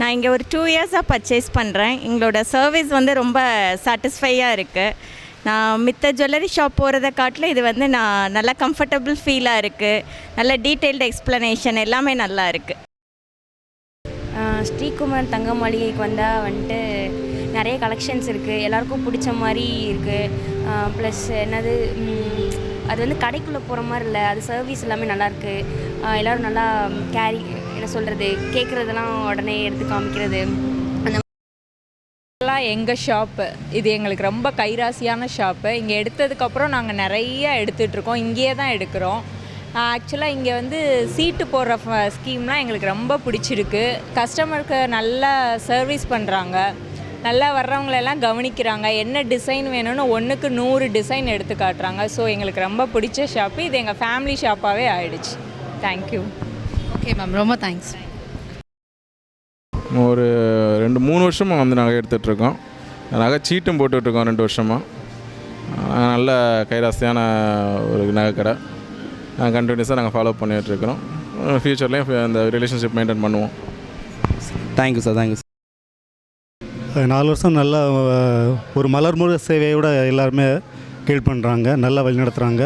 நான் இங்கே ஒரு டூ இயர்ஸாக பர்ச்சேஸ் பண்ணுறேன் எங்களோட சர்வீஸ் வந்து ரொம்ப சாட்டிஸ்ஃபையாக இருக்குது நான் மித்த ஜுவல்லரி ஷாப் போகிறத காட்டில் இது வந்து நான் நல்லா கம்ஃபர்டபுள் ஃபீலாக இருக்குது நல்ல டீட்டெயில்டு எக்ஸ்ப்ளனேஷன் எல்லாமே நல்லா இருக்குது ஸ்ரீகுமார் தங்க மாளிகைக்கு வந்தால் வந்துட்டு நிறைய கலெக்ஷன்ஸ் இருக்குது எல்லாருக்கும் பிடிச்ச மாதிரி இருக்குது ப்ளஸ் என்னது அது வந்து கடைக்குள்ளே போகிற மாதிரி இல்லை. அது சர்வீஸ் எல்லாமே நல்லாயிருக்கு எல்லோரும் நல்லா கேரி என்ன சொல்கிறது கேட்குறதெல்லாம் உடனே எடுத்து காமிக்கிறது. அந்த எங்கள் ஷாப்பு இது எங்களுக்கு ரொம்ப கைராசியான ஷாப்பு இங்கே எடுத்ததுக்கப்புறம் நாங்கள் நிறைய எடுத்துகிட்ருக்கோம் இங்கேயே தான் எடுக்கிறோம். ஆக்சுவலாக இங்கே வந்து சீட்டு போடுற ஸ்கீம்லாம் எங்களுக்கு ரொம்ப பிடிச்சிருக்கு. கஸ்டமருக்கு நல்லா சர்வீஸ் பண்ணுறாங்க நல்லா வர்றவங்களெல்லாம் கவனிக்கிறாங்க. என்ன டிசைன் வேணும்னு ஒன்றுக்கு நூறு டிசைன் எடுத்து காட்டுறாங்க. ஸோ எங்களுக்கு ரொம்ப பிடிச்ச ஷாப்பு இது எங்கள் ஃபேமிலி ஷாப்பாகவே ஆயிடுச்சு. தேங்க்யூ ஓகே மேம் ரொம்ப தேங்க்ஸ் ஒரு ரெண்டு மூணு வருஷமாக வந்து நகை எடுத்துகிட்ருக்கோம் நகை சீட்டும் போட்டுட்ருக்கோம் ரெண்டு வருஷமாக நல்ல கைராசியான ஒரு நகை கடை. கண்டினியூஸாக நாங்கள் ஃபாலோ பண்ணிகிட்ருக்கிறோம் ஃப்யூச்சர்லேயும் அந்த ரிலேஷன்ஷிப் மெயின்டைன் பண்ணுவோம். Thank you sir thank you sir நாலு வருஷம் நல்லா ஒரு மலர்முக சேவையோட எல்லாருமே கீழ் பண்ணுறாங்க நல்லா வழிநடத்துகிறாங்க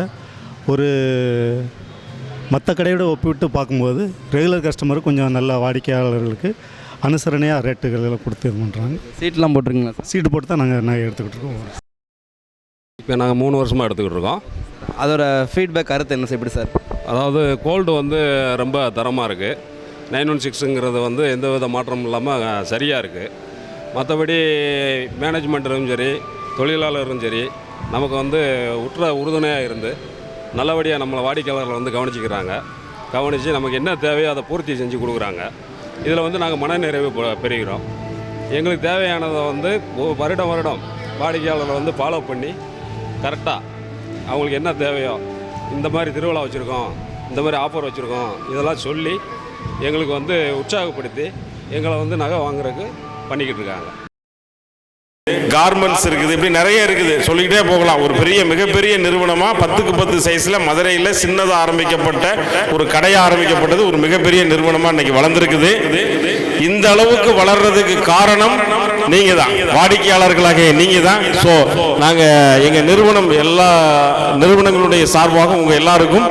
ஒரு மற்ற கடையோட ஒப்பிட்டு பார்க்கும்போது ரெகுலர் கஸ்டமர் கொஞ்சம் நல்ல வாடிக்கையாளர்களுக்கு அனுசரணையாக ரேட்டுகள் எல்லாம் கொடுத்து இது பண்ணுறாங்க சீட்லாம் போட்டிருக்கீங்களா சார்? சீட்டு போட்டு தான் நாங்கள் நகை எடுத்துக்கிட்டு இருக்கோம். இப்போ நாங்கள் மூணு வருஷமாக எடுத்துக்கிட்டு இருக்கோம். அதோட ஃபீட்பேக் கருத்து என்ன சார் எப்படி சார்? அதாவது கோல்டு வந்து ரொம்ப தரமாக இருக்குது நைன் ஒன் சிக்ஸுங்கிறது வந்து எந்த வித மாற்றமும் இல்லாமல் சரியாக இருக்குது மற்றபடி மேனேஜ்மெண்ட்டும் சரி தொழிலாளரும் சரி நமக்கு வந்து உற்ற உறுதுணையாக இருந்து நல்லபடியாக நம்மளை வாடிக்கையாளர்களை வந்து கவனிச்சிக்கிறாங்க. கவனித்து நமக்கு என்ன தேவையோ அதை பூர்த்தி செஞ்சு கொடுக்குறாங்க. இதில் வந்து நாங்கள் மனநிறைவு பெறுகிறோம். எங்களுக்கு தேவையானதை வந்து வருடம் வருடம் வாடிக்கையாளர்களை வந்து ஃபாலோ பண்ணி கரெக்டாக அவங்களுக்கு என்ன தேவையோ இந்த மாதிரி திருவிழா வச்சுருக்கோம் இந்த மாதிரி ஆஃபர் வச்சுருக்கோம் இதெல்லாம் சொல்லி எங்களுக்கு வந்து உற்சாகப்படுத்தி எங்களை வந்து நகை வாங்குறதுக்கு பண்ணிக்கிட்டு இருக்காங்க. கார்மெண்ட்ஸ் இருக்குது இப்படி நிறைய இருக்குது. சொல்லிக்கிட்டே போகலாம். ஒரு பெரிய மிகப்பெரிய நிறுவனமா பத்துக்கு பத்து சைஸ்ல மதுரையில் சின்னதாக ஆரம்பிக்கப்பட்ட ஒரு கடையை ஆரம்பிக்கப்பட்டது ஒரு மிகப்பெரிய நிறுவனமா இன்னைக்கு வளர்ந்துருக்குது. இந்த அளவுக்கு வளர்றதுக்கு காரணம் நீங்க தான் வாடிக்கையாளர்களாக நீங்க தான் ஸோ நாங்க எங்க நிறுவனம் எல்லா நிறுவனங்களுடைய சார்பாக உங்க எல்லாருக்கும்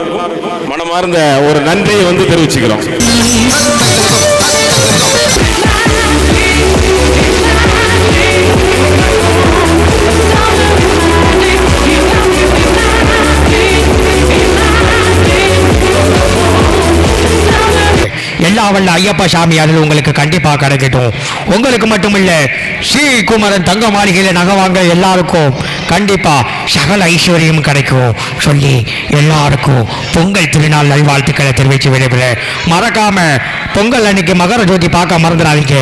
மனமார்ந்த ஒரு நன்றியை வந்து தெரிவிச்சுக்கிறோம். எல்லா ஐயப்ப சாமி அதில் உங்களுக்கு கண்டிப்பாக கிடைக்கட்டும். உங்களுக்கு மட்டுமில்ல ஸ்ரீ குமரன் தங்க மாளிகையில் நகை வாங்க எல்லாருக்கும் கண்டிப்பா சகல ஐஸ்வர்யம் கிடைக்கும். சொல்லி எல்லாருக்கும் பொங்கல் திருநாள் நல்வாழ்த்துக்களை தெரிவித்து விடைபெற மறக்காம பொங்கல் அன்னைக்கு மகர ஜோதி பார்க்க மறந்துடாதீங்க.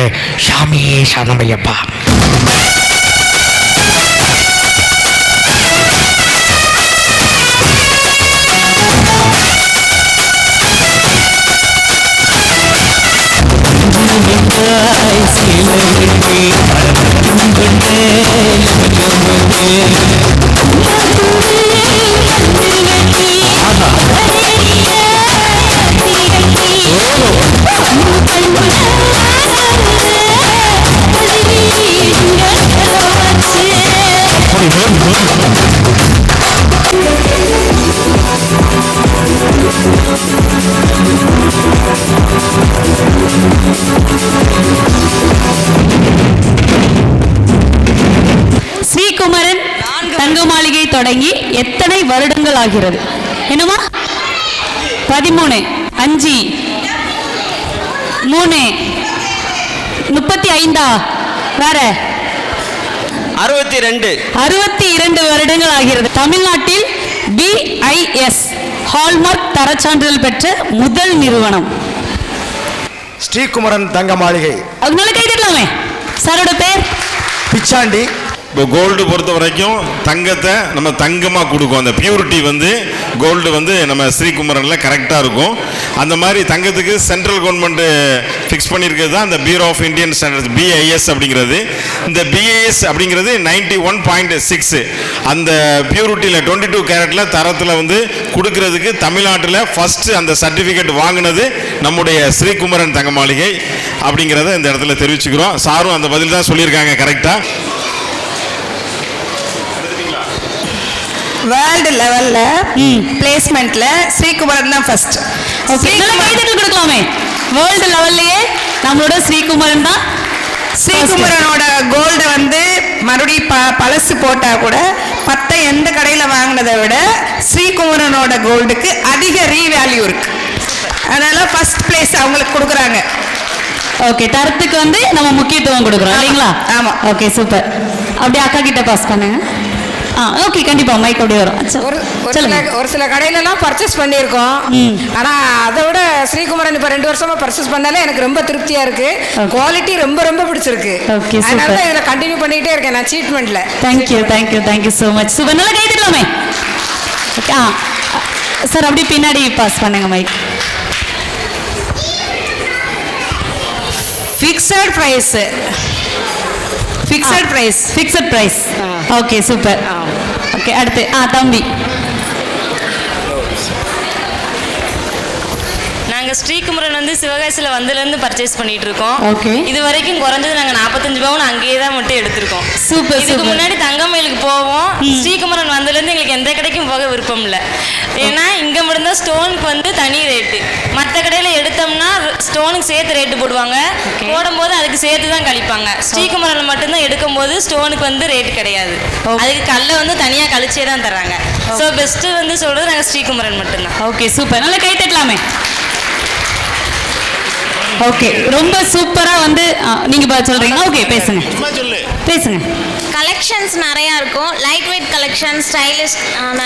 சாமியே சரணமையப்பா தொடங்கி எத்தனை வருடங்கள் ஆகிறது? என்னமா பதிமூணு. அஞ்சு. மூணு. முப்பத்தி ஐந்தா? வேற. அறுபத்தி ரெண்டு. அறுபத்தி இரண்டு வருடங்கள் ஆகிறது. தமிழ்நாட்டில் பிஐஎஸ் ஹால்மார்க் தரச்சான்றிதழ் பெற்ற முதல் நிறுவனம். ஸ்ரீகுமரன் தங்க மாளிகை அதனால கை தட்டலாமே. சாரோட பேர்? பிச்சாண்டி. இப்போ கோல்டு பொறுத்த வரைக்கும் தங்கத்தை நம்ம தங்கமாக கொடுக்கும். அந்த பியூரிட்டி வந்து கோல்டு வந்து நம்ம ஸ்ரீகுமரனில் கரெக்டாக இருக்கும். அந்த மாதிரி தங்கத்துக்கு சென்ட்ரல் கவர்மெண்ட்டு ஃபிக்ஸ் பண்ணியிருக்கிறது தான் அந்த bureau of Indian standards BIS அப்படிங்கிறது. இந்த பிஐஎஸ் அப்படிங்கிறது நைன்டி ஒன் பாயிண்ட் சிக்ஸ் அந்த பியூரிட்டியில் டுவெண்ட்டி டூ கேரட்டில் தரத்தில் வந்து கொடுக்கறதுக்கு தமிழ்நாட்டில் ஃபஸ்ட்டு அந்த சர்டிஃபிகேட் வாங்கினது நம்முடைய ஸ்ரீகுமரன் தங்க மாளிகை அப்படிங்கிறத இந்த இடத்துல தெரிவிச்சுக்கிறோம். சாரும் அந்த பதில் தான் சொல்லியிருக்காங்க கரெக்டாக வேர்ல்டு லெவலில் பிளேஸ்மெண்ட்டில் ஸ்ரீகுமரன் தான் ஃபர்ஸ்ட் கைதட்டல் கொடுக்கலாமே. வேர்ல்டு லெவல்லையே நம்மளோட ஸ்ரீகுமரன் தான் ஸ்ரீகுமரனோட கோல்டை வந்து மறுபடியும் ப பழசு போட்டால் கூட மற்ற எந்த கடையில் வாங்கினதை விட ஸ்ரீகுமரனோட கோல்டுக்கு அதிக ரீவேல்யூ இருக்கு. அதனால ஃபர்ஸ்ட் பிளேஸ் அவங்களுக்கு கொடுக்குறாங்க. ஓகே தரத்துக்கு வந்து நம்ம முக்கியத்துவம் கொடுக்குறோம் இல்லைங்களா? ஆமா. ஓகே சூப்பர் அப்படியே அக்கா கிட்ட பாஸ் பண்ணுங்க. ஆ ஓகே கண்டிப்பா மைக் அப்படியே வரும். ஒரு சில ஒரு சில கடையிலலாம் பர்ச்சேஸ் பண்ணியிருக்கோம். ஆனால் அதை விட ஸ்ரீகுமரன் இப்போ ரெண்டு வருஷமா பர்ச்சேஸ் பண்ணாலே எனக்கு ரொம்ப திருப்தியாக இருக்கு. குவாலிட்டி ரொம்ப ரொம்ப பிடிச்சிருக்கு. Super. அதனால தான் இதில் கண்டினியூ பண்ணிக்கிட்டே இருக்கேன் நான் ட்ரீட்மெண்ட்டில் thank you thank you thank you so much super நல்லா கை தட்டலாமே ஓகே ஆ. சார் அப்படியே பின்னாடி பாஸ் பண்ணுங்க mic fixed price fixed price fixed price okay super okay அடுத்து ஆ தம்பி நாங்கள் ஸ்ரீகுமரன் வந்து சிவகாசியில் வந்ததுலேருந்து பர்ச்சேஸ் பண்ணிட்டு இருக்கோம் Okay. இது வரைக்கும் குறைஞ்சது நாங்கள் நாற்பத்தஞ்சு பவுன் அங்கேயே தான் மட்டும் எடுத்திருக்கோம். Super, இதுக்கு. முன்னாடி தங்கமயிலுக்கு போவோம். ஸ்ரீகுமரன் வந்ததுலேருந்து எங்களுக்கு எந்த கடைக்கும் போக விருப்பம் இல்லை. ஏன்னா இங்கே மட்டும்தான் ஸ்டோனுக்கு வந்து தனி ரேட்டு மற்ற கடையில் எடுத்தோம்னா ஸ்டோனுக்கு சேர்த்து ரேட்டு போடுவாங்க. போடும்போது அதுக்கு சேர்த்து தான் கழிப்பாங்க. ஸ்ரீகுமரன் மட்டும்தான் எடுக்கும்போது ஸ்டோனுக்கு வந்து ரேட் கிடையாது. அதுக்கு கல்லை வந்து தனியாக கழிச்சே தான் தராங்க ஸோ பெஸ்ட்டு வந்து சொல்கிறது நாங்கள் ஸ்ரீகுமரன் மட்டும்தான். ஓகே சூப்பர் நல்லா கை தட்டலாமே. ஓகே ரொம்ப சூப்பரா வந்து ஆ, நீங்க சொல்றீங்க ஓகே பேசுங்க. பேசுங்க. கலெக்ஷன்ஸ் நிறையா இருக்கும். லைட் வெயிட் கலெக்ஷன் ஸ்டைலிஷ் ஆன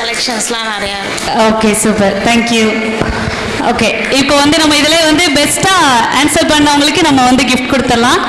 கலெக்ஷன்ஸ்லாம் நிறையா இருக்கும். ஓகே சூப்பர் தேங்க்யூ ஓகே இப்போ வந்து நம்ம இதில் வந்து பெஸ்ட்டாக ஆன்சர் பண்ணவங்களுக்கு நம்ம வந்து கிஃப்ட் கொடுத்துடலாம்.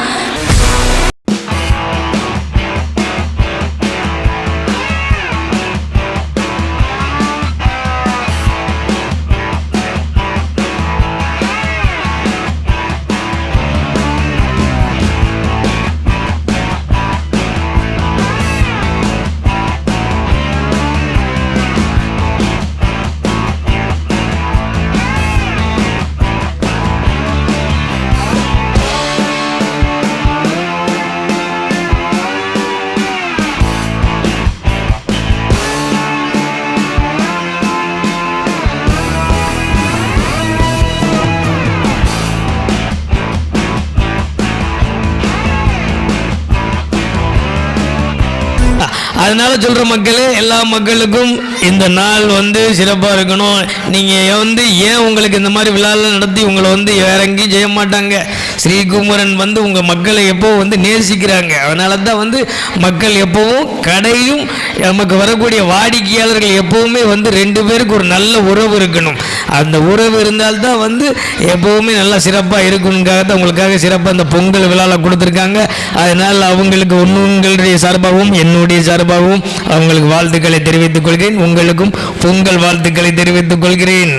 அதனால சொல்ற மக்களே எல்லா மக்களுக்கும் இந்த நாள் வந்து சிறப்பாக இருக்கணும். நீங்கள் வந்து ஏன் உங்களுக்கு இந்த மாதிரி விழாலாம் நடத்தி உங்களை வந்து வேற எங்கேயும் செய்ய மாட்டாங்க? ஸ்ரீகுமரன் வந்து உங்கள் மக்களை எப்போவும் வந்து நேசிக்கிறாங்க? அதனால தான் வந்து மக்கள் எப்போவும் கடையும் நமக்கு வரக்கூடிய வாடிக்கையாளர்கள் எப்போவுமே வந்து ரெண்டு பேருக்கு ஒரு நல்ல உறவு இருக்கணும். அந்த உறவு இருந்தால்தான் வந்து எப்போவுமே நல்லா சிறப்பாக இருக்கணுங்காக தான் உங்களுக்காக சிறப்பாக அந்த பொங்கல் விழாவில் கொடுத்துருக்காங்க. அதனால் அவங்களுக்கு ஒன்று சார்பாகவும் என்னுடைய சார்பாகவும் அவங்களுக்கு வாழ்த்துக்களை தெரிவித்துக் கொள்கிறேன். உங்களுக்கும் பொங்கல் வாழ்த்துக்களை தெரிவித்துக் கொள்கிறேன்.